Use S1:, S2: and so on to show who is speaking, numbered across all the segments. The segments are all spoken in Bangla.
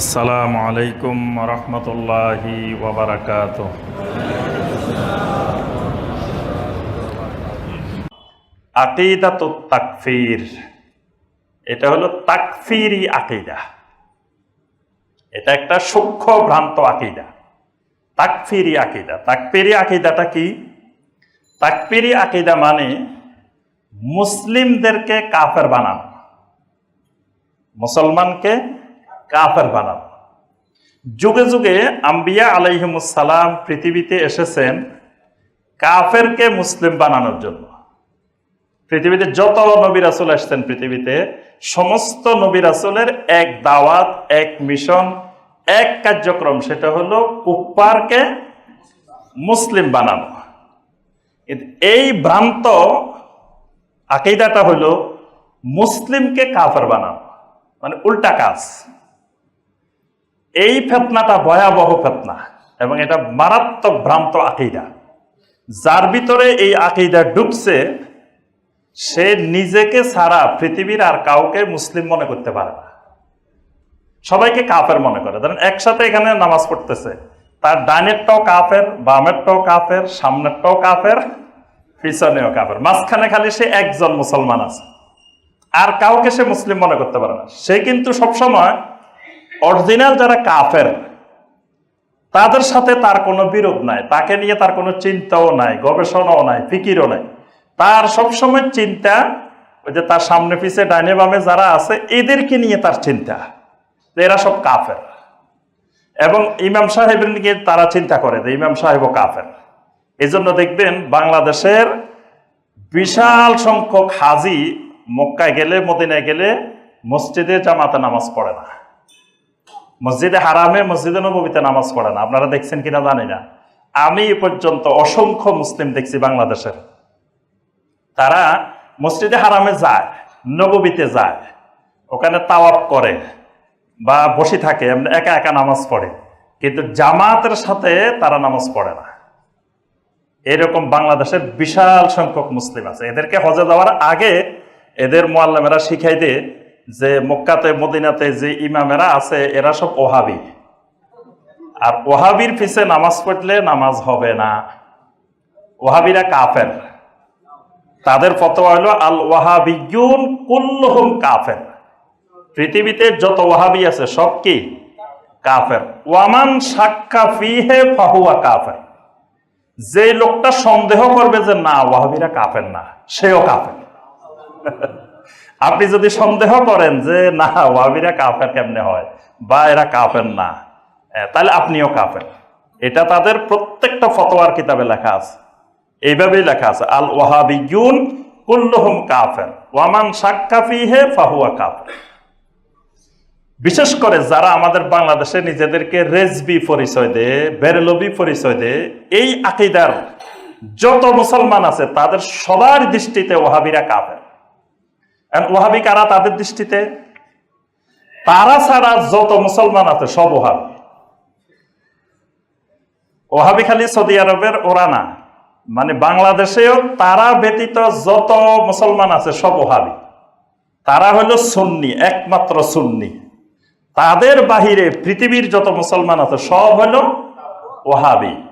S1: আসসালামু আলাইকুম রহমতুল্লাহি ওবরাকাত তো তাকফির, এটা হলো তাকফিরি আকিদা। এটা একটা সূক্ষ্ম ভ্রান্ত আকিদা। তাকফিরি আকিদা। তাকফিরি আকিদাটা কি? তাকফিরি আকিদা মানে মুসলিমদেরকে কাফের বানানো। মুসলমানকে কাফের বানানো যুগে যুগে আম্বিয়া আলাইহিমুসালাম পৃথিবীতে এসেছেন কাফেরকে মুসলিম বানানোর জন্য। পৃথিবীতে যত নবী রাসুল আসছেন পৃথিবীতে, সমস্ত নবী রাসুলের এক দাওয়াত, এক মিশন, এক কার্যক্রম, সেটা হলো কুপ্পারকে মুসলিম বানানো। এই ভ্রান্ত আকিদাটা হলো মুসলিমকে কাফের বানানো। মানে উল্টা কাজ। এই ফেতনাটা ভয়াবহ ফেতনা এবং এটা মারাত্মক ভ্রান্ত আকিদা। যার ভিতরে এই আকিদা ডুবছে, সে নিজেকে ছাড়া পৃথিবীর আর কাউকে মুসলিম মনে করতে পারে না। সবাইকে কাফের মনে করে। ধরেন একসাথে এখানে নামাজ পড়তেছে। তার ডাইনেরটাও কাফের বামেরটাও কাফের সামনেরটাও কাফের, পিছনেও কাফের। মাঝখানে খালি সে একজন মুসলমান আছে। আর কাউকে সে মুসলিম মনে করতে পারে না। সে কিন্তু সবসময় অরিজিনাল যারা কাফের, তাদের সাথে তার কোনো বিরোধ নাই, তাকে নিয়ে তার কোনো চিন্তাও নাই, গবেষণাও নাই, ফিকিরও নাই। তার সবসময় চিন্তা, ওই যে তার সামনে পিছে ডাইনে বামে যারা আছে, এদেরকে নিয়ে তার চিন্তা এরা সব কাফের। এবং ইমাম সাহেবের নিয়ে তারা চিন্তা করে যে ইমাম সাহেবও কাফের। এই জন্য দেখবেন বাংলাদেশের বিশাল সংখ্যক হাজি মক্কায় গেলে, মদিনায় গেলে মসজিদে জামাতে নামাজ পড়ে না। মসজিদে হারামে মসজিদে নবীতে নামাজ পড়ে না। আপনারা দেখছেন কিনা জানি না। আমি এ পর্যন্ত অসংখ্য মুসলিম দেখছি বাংলাদেশের। তারা মসজিদে হারামে যায়, নববীতে যায়, ওখানে তাওয়াপ করে বা বসে থাকে একা একা নামাজ পড়ে। কিন্তু জামাতের সাথে তারা নামাজ পড়ে না। এরকম বাংলাদেশের বিশাল সংখ্যক মুসলিম আছে। এদেরকে হজে যাওয়ার আগে এদের মোয়াল্লামেরা শিখাই দে যে মক্কাতে, মদিনাতে যে ইমামেরা আছে, এরা সব ওহাবি। আর ওহাবির পিছে নামাজ পড়লে নামাজ হবে না। ওহাবিরা কাফের। তাদের ফতোয়া হলো আল ওয়াহাবিয়ুন কুল্লুহুম কাফের। পৃথিবীতে যত ওয়াহাবি আছে, সব কি? কাফের। ওয়ামান সাক্কা ফিহে ফাহুয়া কাফের। যে লোকটা সন্দেহ করবে যে, না ওয়াহাবিরা কাফের না, সেও কাফের। আপনি যদি সন্দেহ করেন যে, না ওয়াবিরা কাফের কেমনে হয়? বা এরা কাফের না তাহলে আপনিও কাফের। এটা তাদের প্রত্যেকটা ফতোয়ার কিতাবে লেখা আছে। এইভাবেই লেখা আছে, আল ওয়াহাবিয়ুন কুল্লুহুম কাফের ওয়ামান সাক্কা ফিহে ফাহুয়া কাফের। বিশেষ করে যারা আমাদের বাংলাদেশে নিজেদেরকে রেজবি পরিচয় দেয়, বেরলবি পরিচয় দেয়, এই আকিদার যত মুসলমান আছে, তাদের সবার দৃষ্টিতে ওহাবিরা কাফের। ওহাবি কারা তাদের দৃষ্টিতে? তারা ছাড়া যত মুসলমান আছে, সব ওহাবি। ওহাবি খালি সৌদি আরবের, ওরা না। মানে বাংলাদেশেও তারা ব্যতীত যত মুসলমান আছে, সব ওহাবি। তারা হলো সুন্নি, একমাত্র সুন্নি। তাদের বাহিরে পৃথিবীর যত মুসলমান আছে, সব হলো ওহাবি।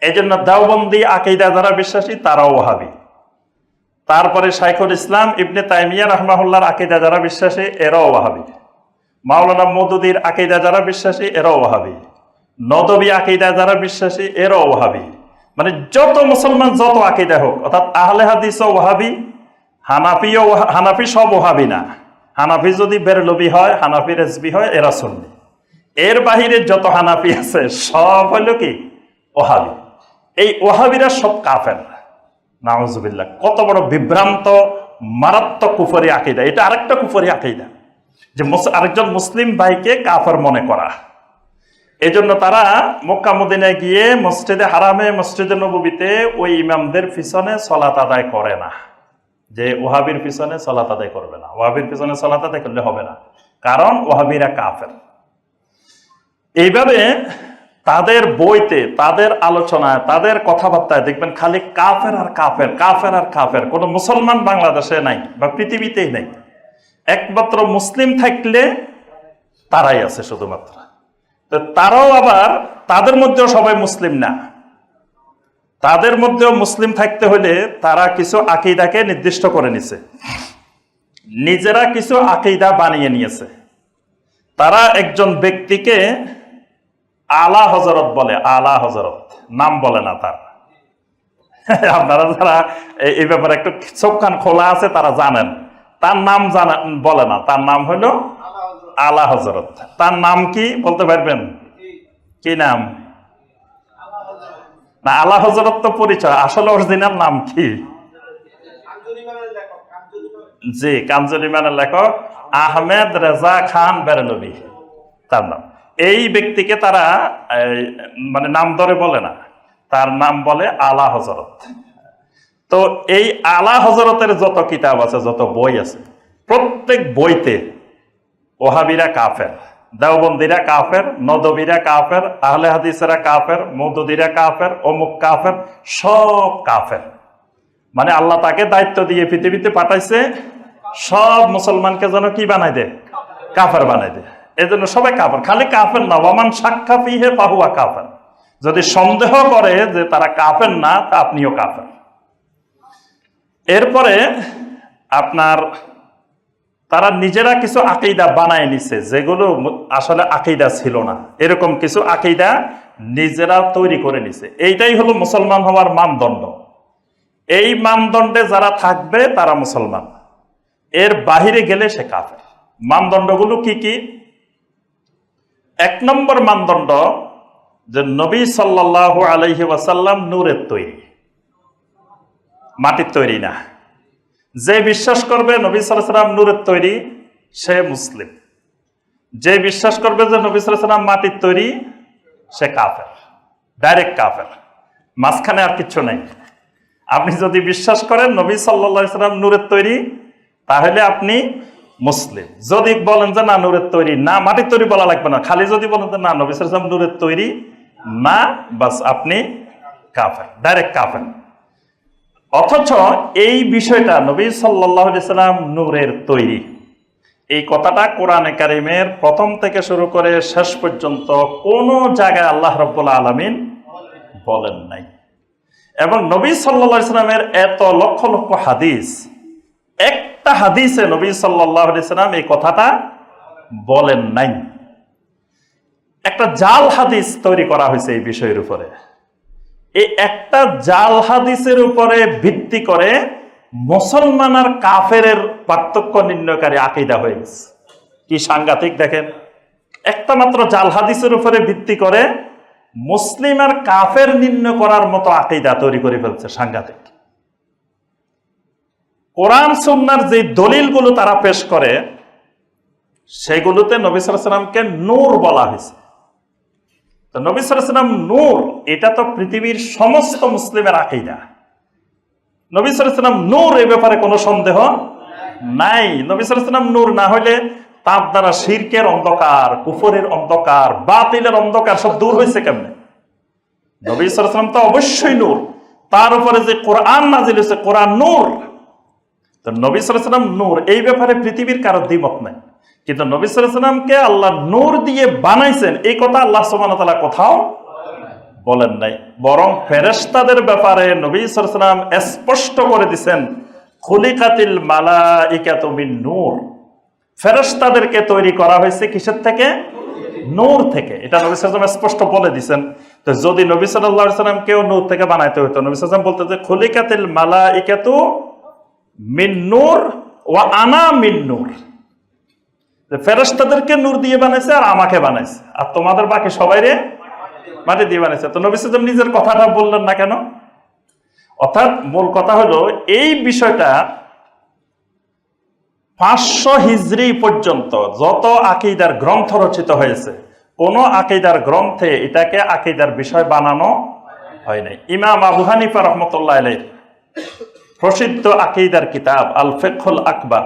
S1: এই জন্য দেওবন্দি, আকিদা যারা বিশ্বাসী, তারাও ওহাবি। তারপরে শাইখুল ইসলাম ইবনে তাইমিয়া রহমাহুল্লার আকিদা যারা বিশ্বাসী, এরাও ওহাবি মাওলানা মদুদির আকিদা যারা বিশ্বাসী, এরাও ওহাবি নদবী আকিদা যারা বিশ্বাসী, এরাও ওহাবি মানে যত মুসলমান যত আকিদা হোক, অর্থাৎ আহলে হাদিসও ওহাবি হানাফিও হানাফি সব ওহাবি না। হানাফি যদি বেরলবি হয়, হানাফি রেজবি হয়, এরা সুন্নি। এর বাহিরে যত হানাফি আছে, সব হলো কি? ওহাবি এই ওহাবিরা সব কাফের নাউজুবিল্লাহ, কত বড় বিভ্রান্ত, মারাত্মক কুফরি আকিদা। এটা আরেকটা কুফরি আকিদা, যে আরেকজন মুসলিম ভাইকে কাফের মনে করা। এই জন্য তারা মক্কা মদিনায় গিয়ে মসজিদে হারামে, মসজিদে নবীতে ওই ইমামদের পিছনে সলাত আদায় করে না। যে ওহাবির পিছনে সলাত আদায় করবে না। ওহাবির পিছনে সলাত আদায় করলে হবে না। কারণ ওহাবিরা কাফের। এইভাবে তাদের বইতে, তাদের আলোচনায়, তাদের কথাবার্তায় দেখবেন খালি কাফের আর কাফের কাফের আর কাফের, কোনো মুসলমান বাংলাদেশে নাই বা পৃথিবীতেই নাই। একমাত্র মুসলিম থাকলে তারাই আছে শুধুমাত্র। তো তারাও আবার তাদের মধ্যেও সবাই মুসলিম না। তাদের মধ্যেও মুসলিম থাকতে হলে তারা কিছু আকিদাকে নির্দিষ্ট করে নিছে। নিজেরা কিছু আকিদা বানিয়ে নিয়েছে। তারা একজন ব্যক্তিকে আলা হজরত বলে, আলা হজরত নাম বলে না তার। আপনারা যারা এই- ব্যাপারে একটু চোখ কান খোলা আছে, তারা জানেন। তার নাম জানা বলে না। তার নাম হলো আলা হজরত তার নাম কি বলতে পারবেন? কি নাম? না, আলা হজরত তো পরিচয়। আসলে অরিজিনাল নাম কি? জি কামজুরিমানের লেখক আহমেদ রেজা খান বেরলবি। তার নাম। এই ব্যক্তিকে তারা মানে নাম ধরে বলে না। তার নাম বলে আলা হজরত তো এই আলা হজরতের যত কিতাব আছে, যত বই আছে, প্রত্যেক বইতে ওহাবিরা কাফের, দেওবন্দিরা কাফের, নদবীরা কাফের, আহলে হাদিসেরা কাফের, মৌদুদিরা কাফের, অমুক কাফের, সব কাফের। মানে আল্লাহ তাকে দায়িত্ব দিয়ে পৃথিবীতে পাঠাইছে, সব মুসলমানকে যেন কি বানাই দে কাফের বানাই দে এই জন্য সবাই কাফের। খালি কাফের না, ওয়ামান সাক্ষা ফিহে পাহুয়া কাফের। যদি সন্দেহ করে যে তারা কাফের না, তা আপনিও কাফের। এরপরে আপনার, তারা নিজেরা কিছু আকিদা বানায় নিছে, যেগুলো আসলে আকিদা ছিল না। এরকম কিছু আকিদা নিজেরা তৈরি করে নিছে। এইটাই হলো মুসলমান হওয়ার মানদণ্ড। এই মানদণ্ডে যারা থাকবে, তারা মুসলমান। এর বাহিরে গেলে সে কাফের। মানদণ্ডগুলো কি কি? এক নম্বর মানদণ্ড যে নবী সাল্লাহ আলহি ওয়াসাল্লাম নূরের তৈরি। মাটির তৈরি না। যে বিশ্বাস করবে নবী সাল্লাম নূরের তৈরি, সে মুসলিম। যে বিশ্বাস করবে যে নবী সাল্লাম মাটির তৈরি, সে কাফের। ডাইরেক্ট কাফের। মাঝখানে আর কিচ্ছু নেই। আপনি যদি বিশ্বাস করেন নবী সাল্লা সাল্লাম নূরের তৈরি, তাহলে আপনি মুসলিম। যদি বলেন যে না, নূরের তৈরি না, মাটির তৈরি বলা লাগবে না। খালি যদি বলেন যে না, নবী সাল্লাম নূরের তৈরি না, বাস আপনি কাফের, ডাইরেক্ট কাফের। অথচ এই বিষয়টা নবী সাল্লাম নূরের তৈরি। এই কথাটা কোরআনে কারিমের প্রথম থেকে শুরু করে শেষ পর্যন্ত কোনো জায়গায় আল্লাহ রব্বুল্লা আলমিন বলেন নাই। এবং নবী সাল্লা সাল্লামের এত লক্ষ লক্ষ হাদিস একটা হাদিসে নবী সাল্লাম এই কথাটা বলেন নাই। একটা জাল হাদিস তৈরি করা হয়েছে এই বিষয়ের উপরে। এই একটা জাল হাদিসের উপরে ভিত্তি করে মুসলমান আর কাফের পার্থক্য নির্ণয়কারী আকিদা হয়ে গেছে। কি সাংঘাতিক দেখেন? একটা মাত্র জাল হাদিসের উপরে ভিত্তি করে মুসলিম আর কাফের নির্ণয় করার মতো আকিদা তৈরি করে ফেলছে সাংঘাতিক। কোরআন সুন্নার যে দলিলগুলো তারা পেশ করে, সেগুলোতে নবী সালামকে নূর বলা হয়েছে। তো নবী সালাম নূর, এটা তো পৃথিবীর সমস্ত মুসলিমের আকিদা। নবী সালাম নূর এ ব্যাপারে কোনো সন্দেহ নাই। নবী সালাম নূর না হলে তার দ্বারা শিরকের অন্ধকার, কুফরের অন্ধকার, বাতিলের অন্ধকার সব দূর হয়েছে কেমনে? নবী সালাম তো অবশ্যই নূর। তার উপরে যে কোরআন নাজিল হয়েছে কোরআন নূর। তো নবী সালাম নূর, এই ব্যাপারে পৃথিবীর কারও দ্বিমত নাই। কিন্তু নবী সালামকে আল্লাহ নূর দিয়ে বানাইছেন, এই কথা আল্লাহ সুবান কোথাও বলেন নাই। বরং ফেরেস্তাদের ব্যাপারে নবী সালাম স্পষ্ট করে দিছেন, খুলিকাতিল মালা ইকাতমিন নূর। ফেরেস্তাদেরকে তৈরি করা হয়েছে কিসের থেকে? নূর থেকে। এটা নবী সালাম স্পষ্ট বলে দিছেন। তো যদি নবী সাল্লাহ সাল্লাম কেউ নূর থেকে বানাইতে হইতো নবী সালাম বলতে যে, খুলিকাতিল মালা ইকাতু মিন নূর ও আনা মিন নূর। ফেরেস্তাদেরকে নূর দিয়ে বানাইছে আর আমাকে বানাইছে। আর তোমাদের বাকি সবাই রে মাটি দিয়ে বানাইছে। তো নবী নিজের কথাটা বললেন না কেন? অর্থাৎ মূল কথা হলো, এই বিষয়টা পাঁচশো হিজড়ি পর্যন্ত যত আকিদার গ্রন্থ রচিত হয়েছে, কোন আকিদার গ্রন্থে এটাকে আকিদার বিষয় বানানো হয় নাই। ইমাম আবু হানিফা রহমতুল্লাহ আলাইহির প্রসিদ্ধ আকিদার কিতাব আল ফেখুল আকবর।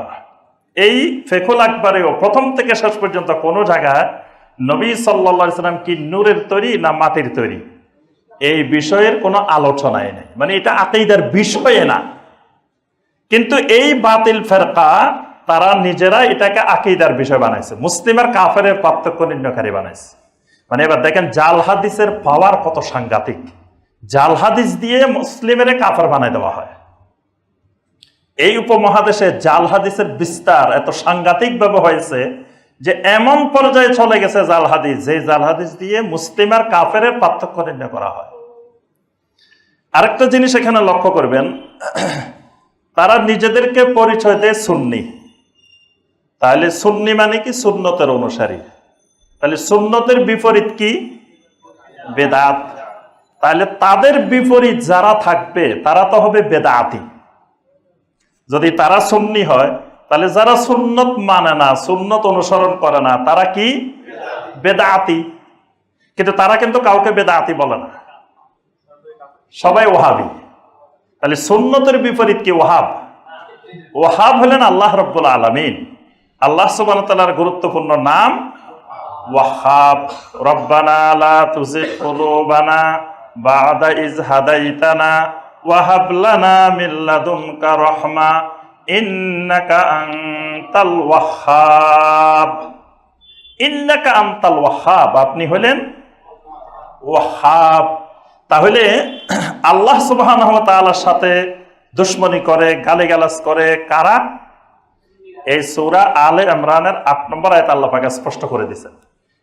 S1: এই ফেখুল আকবরেও প্রথম থেকে শেষ পর্যন্ত কোনো জায়গায় নবী সাল্লা সাল্লাম কি নূরের তৈরি না মাটির তৈরি? এই বিষয়ের কোনো আলোচনাই নেই। মানে এটা আকিদার বিষয়ে না। কিন্তু এই বাতিল ফেরকা তারা নিজেরা এটাকে আকিদার বিষয় বানাইছে। মুসলিম আর কাফের পার্থক্য নির্ণয়কারী বানাইছে। মানে এবার দেখেন, জাল হাদিসের পাওয়ার কত সাংঘাতিক। জাল হাদিস দিয়ে মুসলিমের কাফের বানাই দেওয়া হয়। এই উপমহাদেশে জাল হাদিসের বিস্তার এত সাংঘাতিক ভাবে হয়েছে যে এমন পর্যায়ে চলে গেছে জাল হাদিস, যে জাল হাদিস দিয়ে মুসলিম আর কাফের পার্থক্য নির্ণয় করা হয়। আরেকটা জিনিস এখানে লক্ষ্য করবেন, তারা নিজেদেরকে পরিচয় দেয় সুন্নি। তাহলে সুন্নি মানে কি? সুন্নতের অনুসারী। তাহলে সুন্নতের বিপরীত কি? বেদাত। তাহলে তাদের বিপরীত যারা থাকবে, তারা তো হবে বেদাতি। যদি তারা সুন্নি হয়, তাহলে যারা সুন্নত মানে না, সুন্নত অনুসরণ করে না, তারা কি? বেদাতি। কিন্তু তারা কিন্তু কাউকে বেদাতি বলে না। সবাই ওহাবি। তাহলে সুন্নতের বিপরীত কি ওহাব? ওহাব হলেন আল্লাহ রব্বুল আলমিন। আল্লাহ সুবান তালার গুরুত্বপূর্ণ নাম ওয়াহাব। রব্বানা লা তুজিগ কুলুবানা বাদা ইজ হাদাইতানা ওয়াহাব লানা মিন লাদুনকা রাহমা, ইন্নাকা আনতাল ওয়াহাব। ইন্নাকা আনতাল ওয়াহাব, আপনি হলেন ওয়াহাব। তাহলে আল্লাহ সুবহানাহু ওয়া সাথে দুশ্মনী করে, গালিগালাজ করে কারা? এই সূরা আলে ইমরানের আট নম্বর আয়াত আল্লাহ স্পষ্ট করে দিয়েছেন।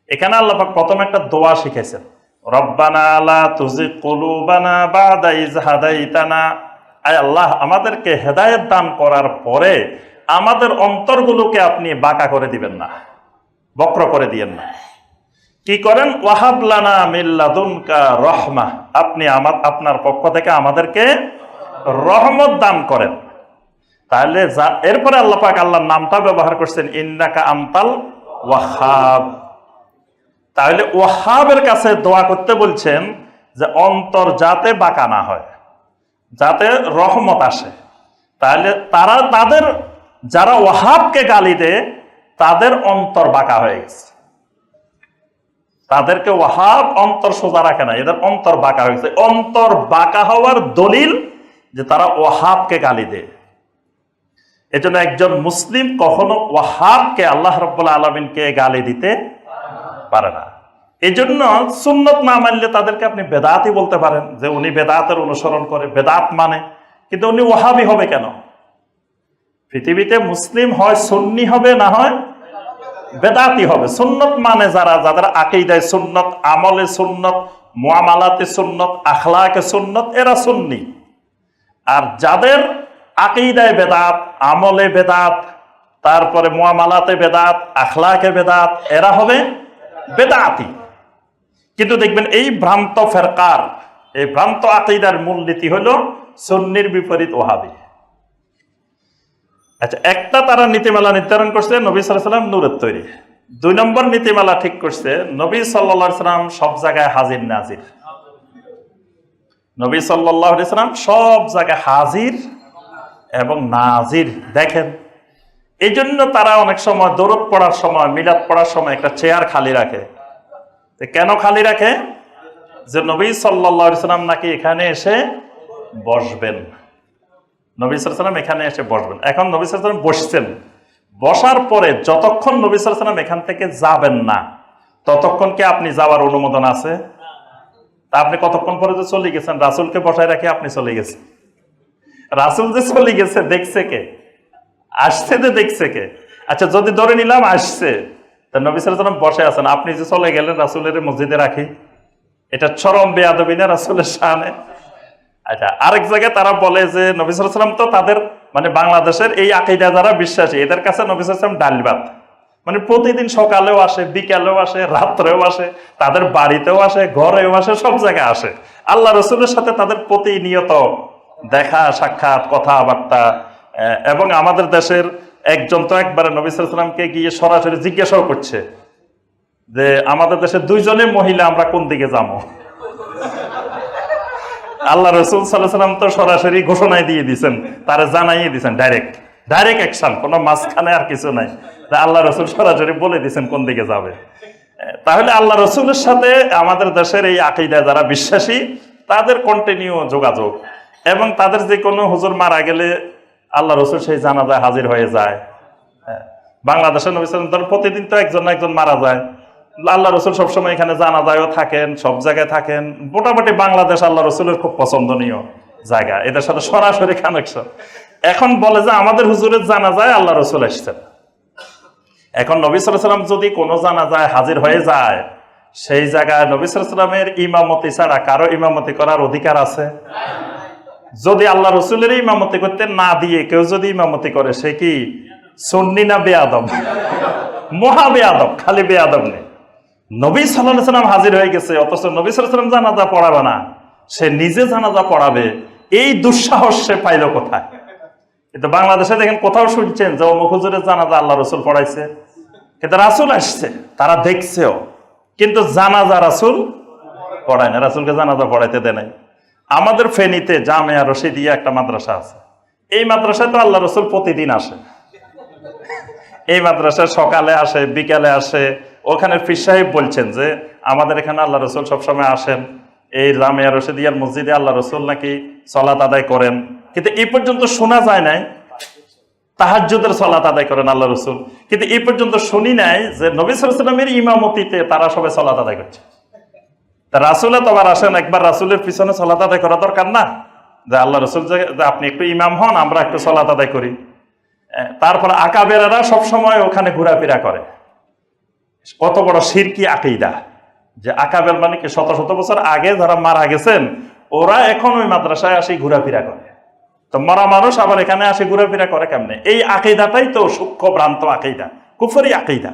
S1: এখানে আল্লাহ প্রথম একটা দোয়া শিখেছেন রব্বানা লা তুজিগ কুলুবানা বাদা ইজ হাদাইতানা। আয় আল্লাহ, আমাদেরকে হেদায়েত দান করার পরে আমাদের অন্তরগুলোকে আপনি বাঁকা করে দিবেন না, বক্র করে দিয়েন না। কি করেন? ওয়াহাবলানা মিল্লাদুনকা রহমা। আপনি আমার, আপনার পক্ষ থেকে আমাদেরকে রহমত দান করেন। তাহলে যা- এরপরে আল্লাপাক আল্লাহর নামটা ব্যবহার করছেন, ইন্নাকা আমতাল ওয়াহাব। তাহলে ওয়াহাবের কাছে দোয়া করতে বলছেন যে অন্তর যাতে বাঁকা না হয়, যাতে রহমত আসে। তাহলে তারা, তাদের, যারা ওয়াহাবকে গালি দেয়, তাদের অন্তর বাঁকা হয়ে গেছে। তাদেরকে ওয়াহাব অন্তর সোজা রাখে না, এদের অন্তর বাঁকা হয়ে গেছে। অন্তর বাঁকা হওয়ার দলিল যে তারা ওয়াহাবকে গালি দেয়। এজন্য একজন মুসলিম কখনো ওয়াহাবকে আল্লাহ রব্বুল্লাহ আলমিনকে গালি দিতে পারে না। এই জন্য সুন্নত না মানলে তাদেরকে আপনি বেদাতি বলতে পারেন যে উনি বেদাতের অনুসরণ করে, বেদাত মানে। কিন্তু উনি ওয়াহাবি হবে কেন? পৃথিবীতে মুসলিম হয়, সুন্নি হবে, না হয় বেদাতি হবে। সুন্নত মানে যারা, যাদের আকিদায় সুন্নত, আমলে সুন্নত, মুআমালাতে সুন্নত, আখলাকে সুন্নত, এরা সুন্নি। আর যাদের আকিদায় বেদাত, আমলে বেদাত, তারপরে মুআমালাতে বেদাত, আখলাকে বেদাত, এরা হবে বেদাতি। কিন্তু দেখবেন এই ভ্রান্ত ফেরকার, এই ভ্রান্ত আকিদার মূলনীতি হল সুন্নির বিপরীত ওহাবি। আচ্ছা একটা তারা নীতিমালা নির্ধারণ করছে, নবী সাল্লাম নূরের তৈরি। দুই নম্বর নীতিমালা ঠিক করছে, নবী সাল্লা সাল্লাম সব জায়গায় হাজির নাজির। নবী সাল্লাহ সাল্লাম সব জায়গায় হাজির এবং নাজির। দেখেন এই জন্য তারা অনেক সময় দৌড় পড়ার সময়, মিলাদ পড়ার সময় একটা চেয়ার খালি রাখে। কেন খালি রাখে? যে নবী সাল্লা সাল্লাম নাকি এখানে এসে বসবেন। নবী সাল্লাম এখানে এসে বসবেন। এখন নবী সাল্লাম বসছেন। বসার পরে যতক্ষণ নবী সাল্লাম এখান থেকে যাবেন না, ততক্ষণ কি আপনি যাওয়ার অনুমোদন আছে? তা আপনি কতক্ষণ পরে যে চলে গেছেন? রাসুলকে বসায় রাখে, আপনি চলে গেছেন। রাসুল যে চলে গেছে, দেখছে কে? আসছে যে দেখছে কে? আচ্ছা যদি ধরে নিলাম আসছে, তা নবী সাল্লাম বসে আছেন। আপনি যে চলে গেলেন রাসুলের মসজিদে রাখি। এটা চরম বেয়াদবি না রাসুলের শানে? আচ্ছা আরেক জায়গায় তারা বলে যে নবী সাল্লাম তো তাদের মানে বাংলাদেশের এই আকিদা যারা বিশ্বাসী, এদের কাছে নবী সাল্লাম ডাল ভাত। মানে প্রতিদিন সকালেও আসে, বিকালেও আসে, রাত্রেও আসে, তাদের বাড়িতেও আসে, ঘরেও আসে, সব জায়গায় আসে। আল্লাহ রসুলের সাথে তাদের প্রতিনিয়ত দেখা, সাক্ষাৎ, কথাবার্তা এবং আমাদের দেশের একজন তো একবারে নবী সাল্লামকে গিয়ে সরাসরি জিজ্ঞাসাও করছে যে আমাদের দেশের দুইজনে মহিলা, আমরা কোন দিকে যাব? আল্লাহ রসুল সাল্লাম তো সরাসরি ঘোষণায় দিয়ে দিছেন তারা জানাইয়ে দিছেন ডাইরেক্ট ডাইরেক্ট অ্যাকশন কোনো মাঝখানে আর কিছু নাই। তা আল্লাহ রসুল সরাসরি বলে দিছেন কোন দিকে যাবে। তাহলে আল্লাহ রসুলের সাথে আমাদের দেশের এই আকিদা যারা বিশ্বাসী, তাদের কন্টিনিউ যোগাযোগ এবং তাদের যে কোনো হুজুর মারা গেলে আল্লাহ রসুল সেই জানাজায় হাজির হয়ে যায়। হ্যাঁ। বাংলাদেশের নবী সাল্লাম ধর প্রতিদিন তো একজন না একজন মারা যায়। আল্লাহ রসুল সবসময় এখানে জানা যায়ও থাকেন, সব জায়গায় থাকেন। মোটামুটি বাংলাদেশ আল্লাহ রসুলের খুব পছন্দনীয় জায়গা। এদের সাথে সরাসরি কানেকশন এখন বলে যে আমাদের হুজুরের জানা যায় আল্লাহ রসুল এসছেন। এখন নবী সাল্লাম যদি কোনো জানা যায় হাজির হয়ে যায়, সেই জায়গায় নবী সাল্লামের ইমামতি ছাড়া কারও ইমামতি করার অধিকার আছে? যদি আল্লাহ রসুলের ইমামতি করতে না দিয়ে কেউ যদি ইমামতি করে, সে কি সন্নি না বেয়াদব? মহা বেয়াদব, খালি বেয়াদব নেই। নবী সাল্লাহ সাল্লাম হাজির হয়ে গেছে, অথচ নবী সাল্লাম জানাজা পড়াবে না। সে নিজে জানাজা পড়াবে, এই দুঃসাহস সে পাইল কোথায়? কিন্তু বাংলাদেশে দেখেন কোথাও শুনছেন যে অমুক হুজুরের জানাজা আল্লাহ রসুল পড়াইছে। কিন্তু রাসুল আসছে, তারা দেখছেও। কিন্তু জানাজা রাসুল পড়ায় না, রাসুলকে জানাজা পড়াইতে দেয় নাই। আমাদের ফেনীতে জামেয়া রশিদিয়া একটা মাদ্রাসা আছে। এই মাদ্রাসায় তো আল্লাহ রসুল প্রতিদিন আসে। এই মাদ্রাসায় সকালে আসে, বিকালে আসে। ওখানে ফির সাহেব বলছেন যে, আমাদের এখানে আল্লাহ রসুল সবসময় আসেন। এই জামিয়া রশিদিয়ার মসজিদে আল্লাহ রসুল নাকি সলাত আদায় করেন। কিন্তু এই পর্যন্ত শোনা যায় নাই তাহাজ্জুদের সলাত আদায় করেন আল্লাহ রসুল। কিন্তু এই পর্যন্ত শুনি নাই যে নবী সালামের ইমামতিতে তারা সবাই সলাত আদায় করছে। তা রাসুলে তোমার আসেন, একবার রাসুলের পিছনে সলাত আদায় করা দরকার না? যে আল্লাহ রসুল যে আপনি একটু ইমাম হন, আমরা একটু সলাত আদায় করি। তারপর আকাবেরারা সবসময় ওখানে ঘোরাফেরা করে। কত বড় সিরকি আকিদা। যে আকাবের মানে কি, শত শত বছর আগে যারা মারা গেছেন, ওরা এখন ওই মাদ্রাসায় আসি ঘোরাফেরা করে। তো মরা মানুষ আবার এখানে আসে ঘোরাফেরা করে কেমনে? এই আকিদাটাই তো সূক্ষ্ম ভ্রান্ত আকিদা, কুফরি আকিদা।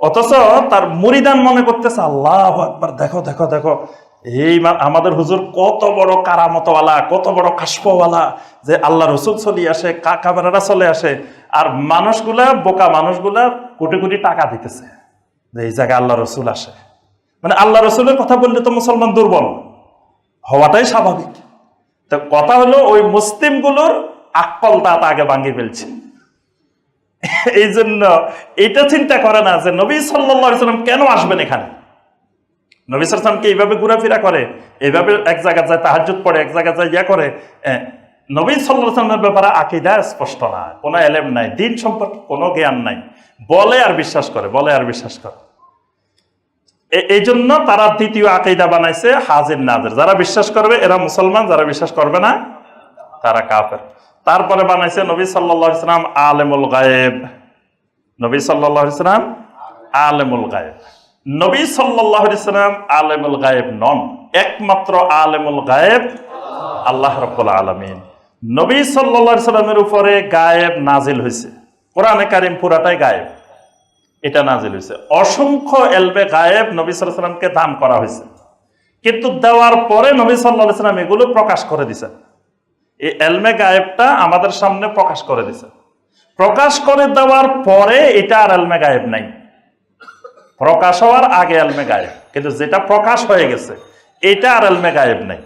S1: অথচ তার মুরিদান মনে করতেছে, আল্লাহ একবার দেখো দেখো দেখো, এই আমাদের হুজুর কত বড় কারামতওয়ালা, কত বড় কাশপওয়ালা যে আল্লাহ রসুল চলে আসে কাকাবেরারা চলে আসে, আর মানুষগুলা, বোকা মানুষগুলা কোটি কোটি টাকা দিতেছে, যে এই জায়গায় আল্লাহ রসুল আসে। মানে আল্লাহ রসুলের কথা বললে তো মুসলমান দুর্বল, হওয়াটাই স্বাভাবিক। তো কথা হলো, ওই মুসলিমগুলোর আকল দাঁত আগে ভাঙিয়ে ফেলছে। এই জন্য এটা চিন্তা করে না যে নবী সাল্লাম কেন আসবেন এখানে? নবী সাল্লামকে এইভাবে ঘোরাফেরা করে, এইভাবে এক জায়গায় যায় তাহাজুদ পড়ে, এক জায়গায় যায়, ইয়া করে নবী সাল্লামের ব্যাপারে আকিদা স্পষ্ট না, কোনো এলেম নাই, দিন সম্পর্কে কোনো জ্ঞান নাই। বলে আর বিশ্বাস করে, বলে আর বিশ্বাস করে। এই জন্য তারা দ্বিতীয় আকিদা বানাইছে হাজির নাজের। যারা বিশ্বাস করবে, এরা মুসলমান, যারা বিশ্বাস করবে না, তারা কাফের। তারপরে বানাইছে নবী সাল্লাহ ইসলাম আলেমুল গায়েব। নবী সাল্লাহ ইসলাম আলেমুল গায়েব। নবী সাল্লাহ ইসলাম আলেমুল গায়েব নন। একমাত্র আলেমুল গায়েব আল্লাহ রব্বুল আলমিন। নবী সাল্লাহ সাল্লামের উপরে গায়েব নাজিল হয়েছে কোরআনে কারিম পুরাটাই গায়েব। এটা নাজিল হয়েছে অসংখ্য এলবে গায়েব নবী সাল্লাহ সাল্লামকে দান করা হয়েছে কিন্তু দেওয়ার পরে নবী সাল্লাহ সাল্লাম এগুলো প্রকাশ করে দিছেন এই এলমে গায়েবটা আমাদের সামনে প্রকাশ করে দিছে। প্রকাশ করে দেওয়ার পরে এটা আর এলমে গায়েব নাই। প্রকাশ হওয়ার আগে এলমে গায়েব। কিন্তু যেটা প্রকাশ হয়ে গেছে, এটা আর এলমে গায়েব নাই।